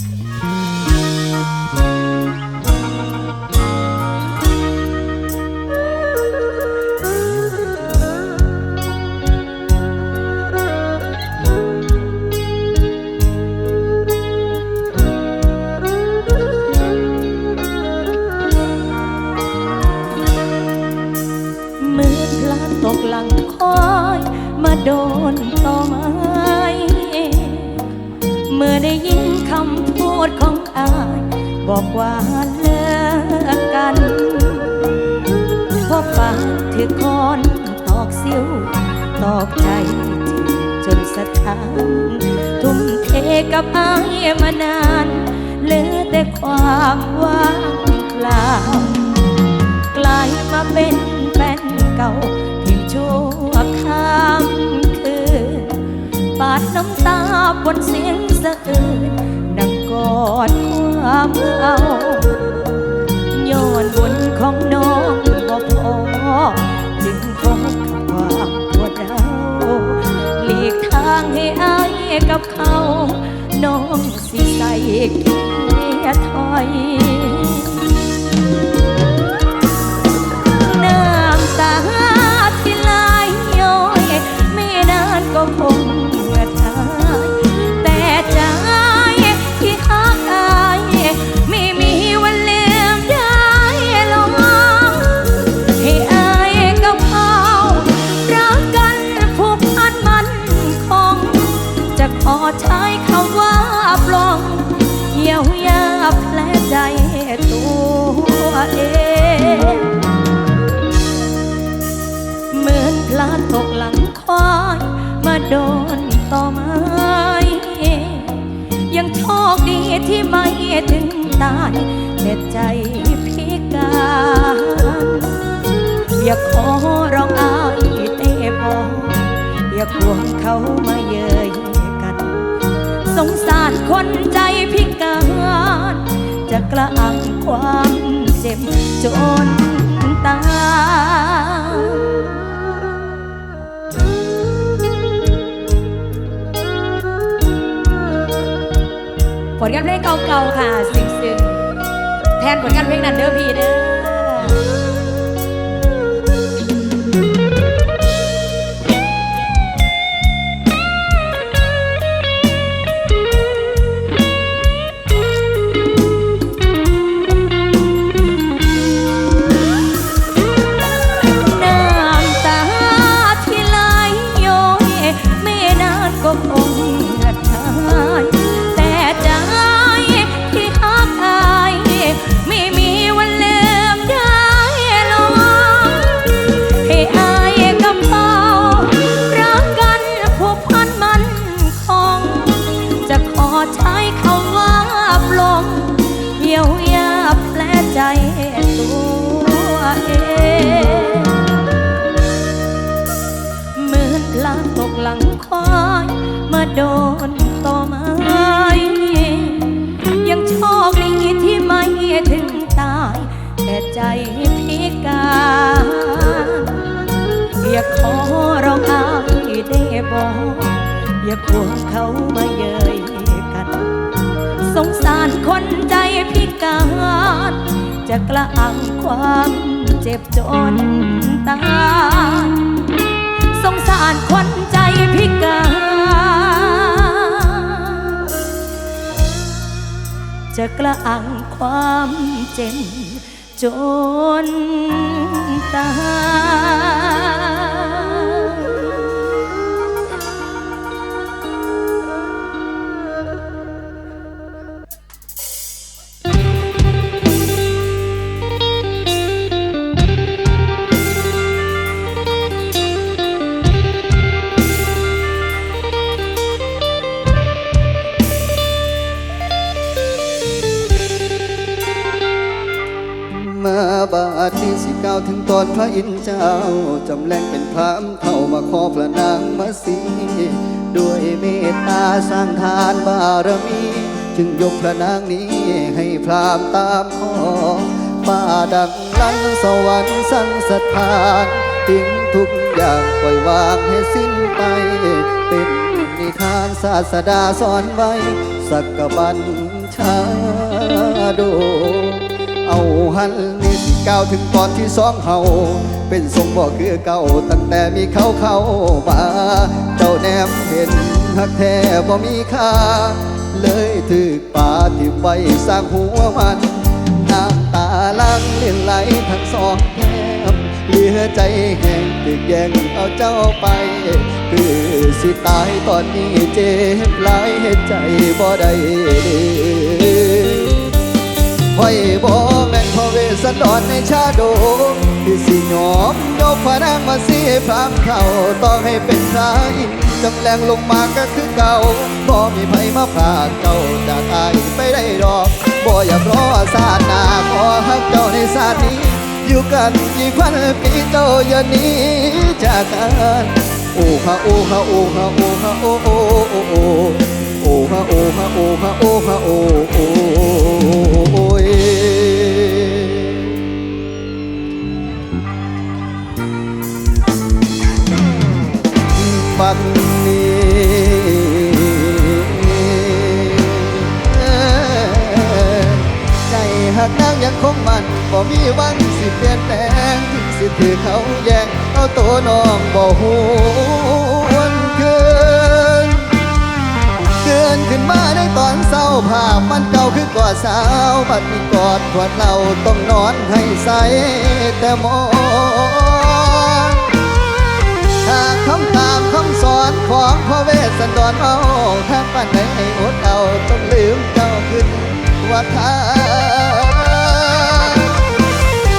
เอกใจจนสะท้านทุ่มเทกับอายมานานเหลือแต่ความว่างเปล่ากลายมาเป็นแฟนเก่าที่ชั่วข้ามคืนปาดน้ำตาบนเสียงสะอื้นดังกอดความเอาย้อนบนของน้องบ่พอ ทางให้อายกับเขา น้องสิใส่เกียร์ถอย คดีที่ไม่ถึงตายแต่ใจพิการอย่าขอร้องอายเต้บอกอย่าควงเขามาเย้ยกัน สงสารคนใจพิการจะกระอังความเจ็บจนตาย ผลงานเพลงเก่าๆค่ะซึ้งๆแทนผลงานเพลงนั้นเด้อพี่เด้อ บอกอย่าควงเขามาเย้ยกัน สงสารคนใจพิการจะกระอังความเจ็บจนตายสงสารคนใจพิการ จะกระอังความเจ็บจนตาย บาดนี้สิก้าวถึงตอนพระอินทร์เจ้า จำแรงเป็นพรามเข้ามาขอพระนางมาสีด้วยเมตตาสร้างทานบารมี จึงยกพระนางนี้ให้พรามตามขอป้าดังลังสวรรค์สังสถานทิ้งทุกอย่างปล่อยวางให้สิ้นไป เป็นนิทานศาสดาสอนไว้ สักกบันชาโด เอาหันนี่สิก้าวถึงตอนที่สองเฮาเป็นทรงบ่คือเก่าตั้งแต่มีเขาเข้ามาเจ้าแนมเห็นหักแท้บ่มีค่า เลยถึกป่าที่ไว้สร้างหัวมันน้ำตาลังเล่นไหลทั้งสองแก้มเหลือใจแห้งตึกแย่งเอาเจ้าไป คือสิตายตอนนี้เจ็บหลายเหตุใจบ่ได้ ห้อยบ่แม่นพ่อเวสสันดรในชาโดที่สิยอมยกพระนางมาสีพรามเขาต้องให้เป็นพระอินทร์จำแรงลงมาก็คือเก่าบ่มีไผมาพาเจ้าจากอายไปได้ดอกบ่อยากรอศาสตนาขอฮักเจ้าในศาสตร์นี้ อยู่กันยี่พันปีเจ้าอย่าหนี้จากกันโอ้ฮะโอ้ฮะโอ้ฮะโอ้ฮะโอ้โอ้โอ้โอ้โอ้ฮะโอ้ฮะโอ้ฮะโอ้ฮะโอ้โอ้ บัดนี้ใจหักนางยังคงมันบ่มีวันสิเปลี่ยนแปลงถึงสิถือเขาแย่งเอาตัวน้องบ่หวนเกินเกินขึ้นมาในตอนเศร้าภาพมันเก่าคือกอดสาวบัดนี้กอดขวดเราต้องนอนให้ใสแต่มอน ของพ่อเวสสันดรเอาถ้าปันไหนให้อดเอาต้องลืมเจ้าขึ้นว่าทา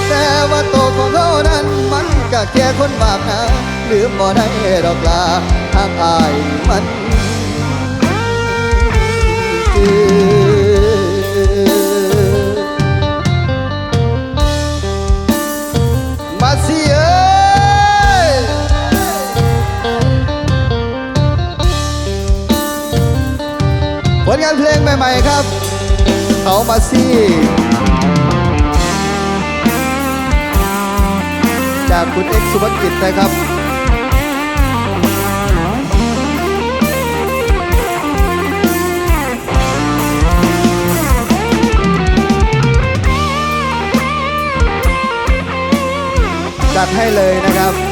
แต่ว่าตัวของเขานั้นมันก็แค่คนบาปนะลืมบ่ได้ดอกลาทางอายมันคือ ลงานเพลงใหม่ ๆ ครับเขามาสิจากคุณเอกสุภกิจนะครับจัดให้เลยนะครับ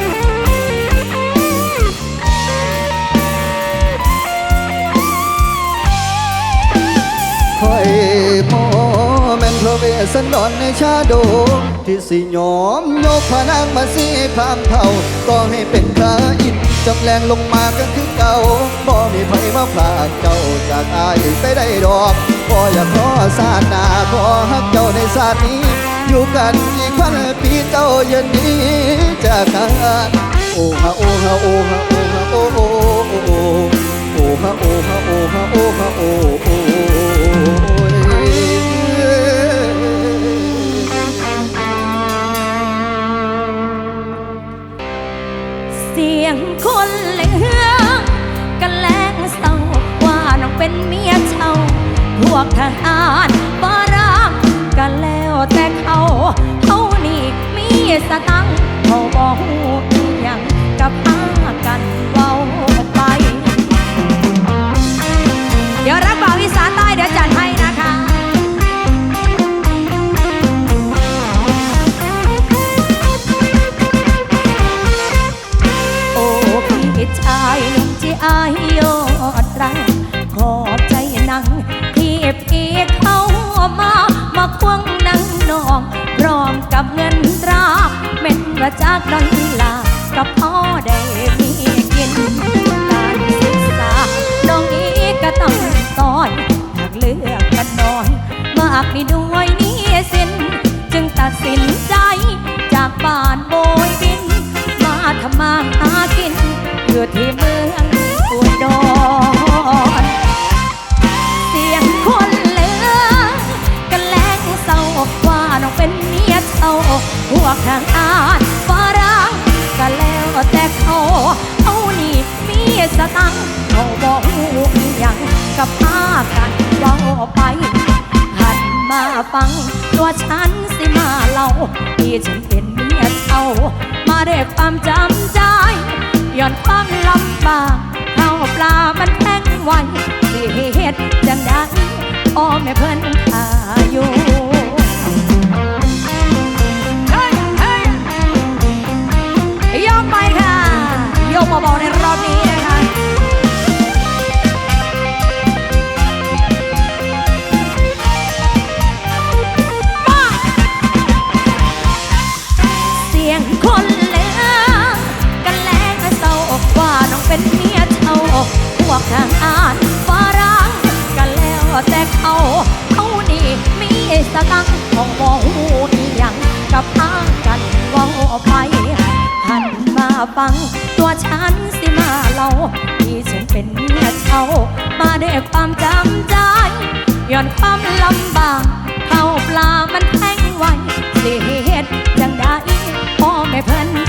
คอยโมแม่นพระเวสสันดรในชาโด ที่สิยอมยกพระนางมาสีพรามเท่า ก็ให้เป็นพระอินจำแรงลงมาก็คือเก่าบ่มีไผมาพลากเจ้าจากอายไปได้ดอกบ่อยากขอสาดหนาขอฮักเจ้าในศาสตร์นี้ อยู่กันอีกพันปีเจ้าอย่าหนี้จากกันโอ้ฮะโอ้ฮะโอ้ฮะโอ้ฮะโอ้โอ้โอ้โอ้โอ้ฮะโอ้ฮะโอ้ฮะโอ้ฮะโอ้โอ้ สียงคนเหลือกันแลงเศร้าว่าน้องเป็นเมียเช่าพวกทหารบารักกันแล้วแต่เขาเขานี่มีสตังค์ จากดอนลากับพ่อได้มีกินการศึกษาน้องนี้ก็ต้องสอนหากเลือกกันนอนมากนี่ด้ ไป หันมาฟัง ตัวฉันสิมาเล่าที่ฉันเห็นเมียเศร้ามาได้ความจำใจย้อนฟังลำบากเท้าปลามันแพงไว้สิเห็ดจังได้อ้อแม่เพิ่นขาอยู่ยกมาเบาในรอบนี้ ทั้งอ่านฝรั่งกันแล้วแต่เขาเขานี่มีสกังของมอหูอีหยังกับอ้างกันว่าไปหันมาฟัง ตัวฉันสิมาเล่าที่ฉันเป็นเมียเขามาได้ความจำใจย้อนความลำบากเข้าปลามันแพงไว้สิเหตุจังได้พ่อแม่เพิ่น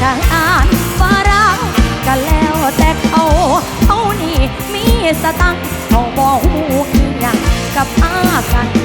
ทางอ่านฝรั่งก็แล้วแต่เขาเขานี่มีสตังเขาบอกหูอย่างกับอากัน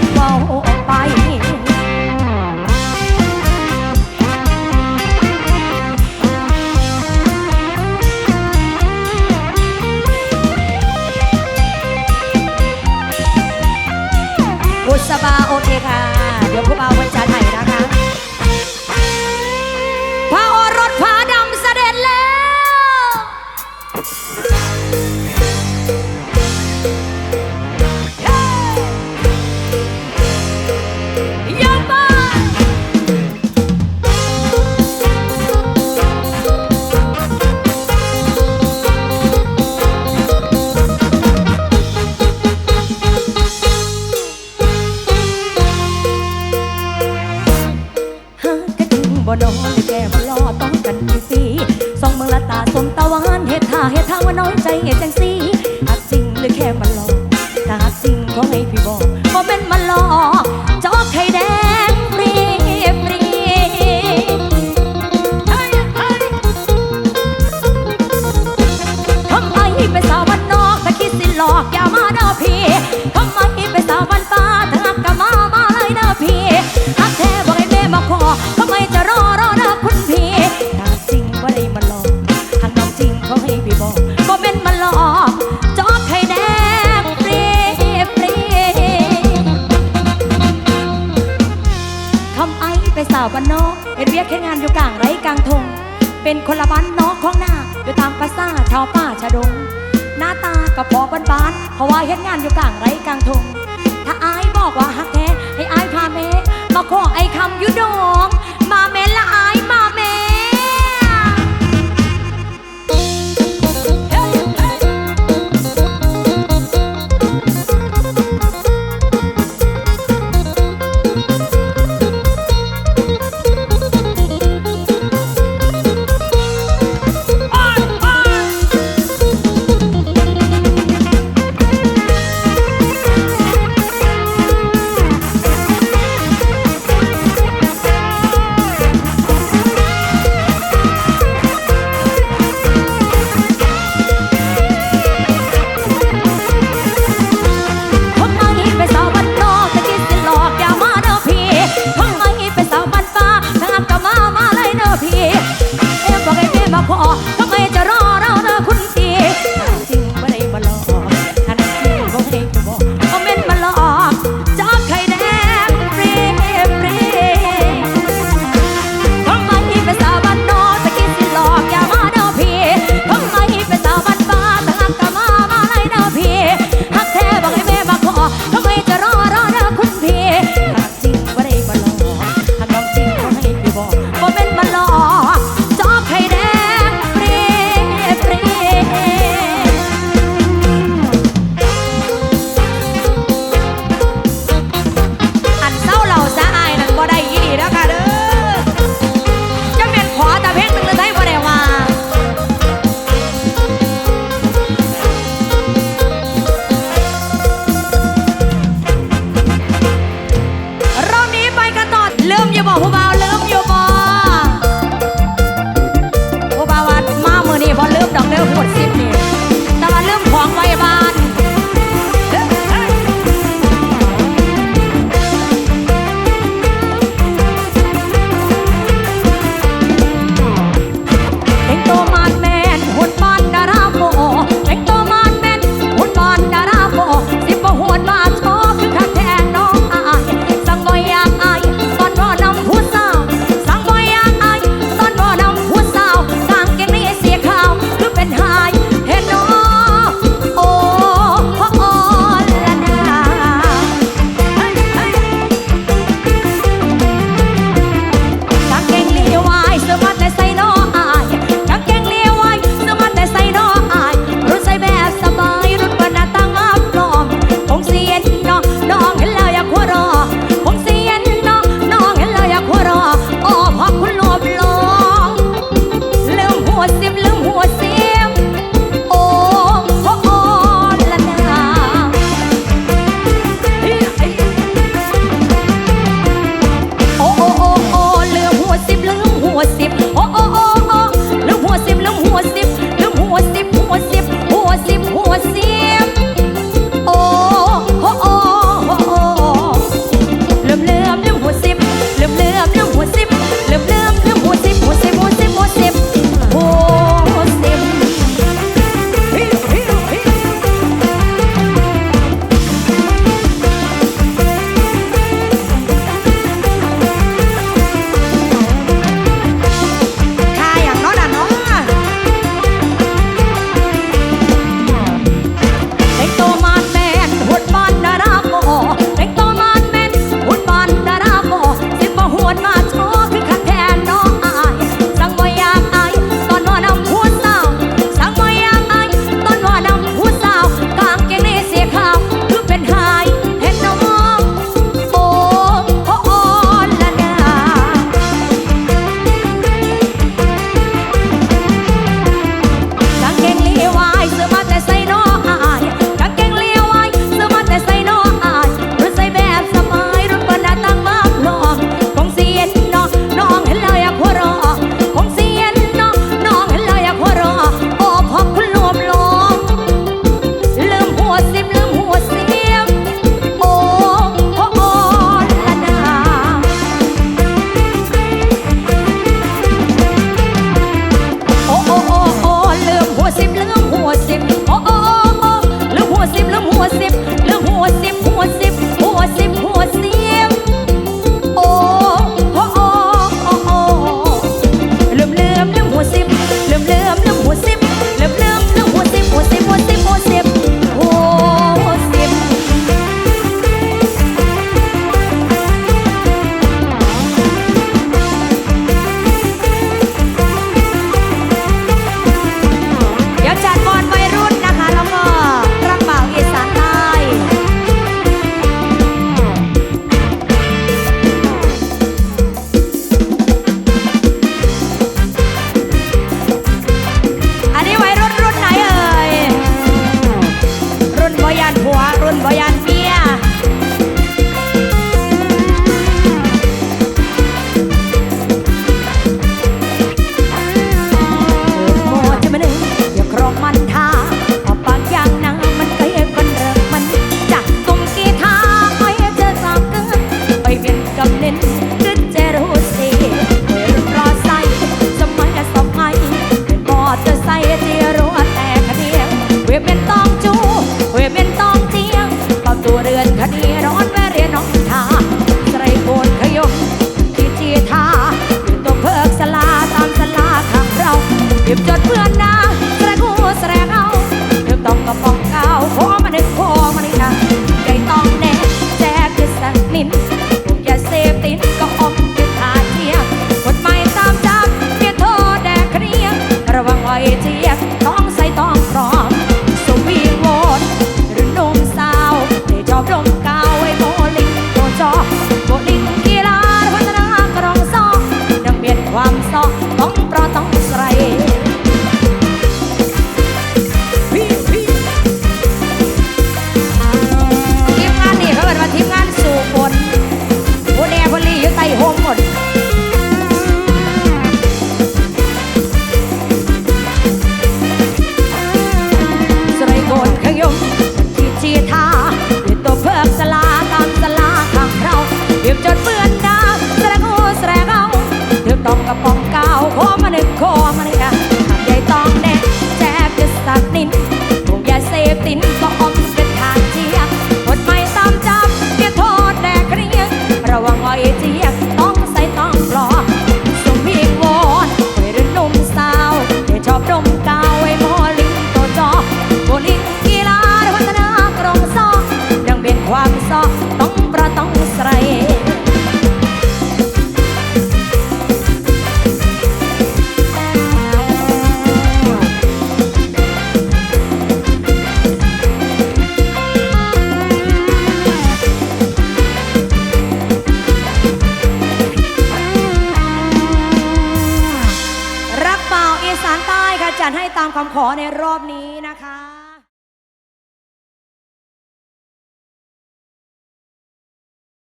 扶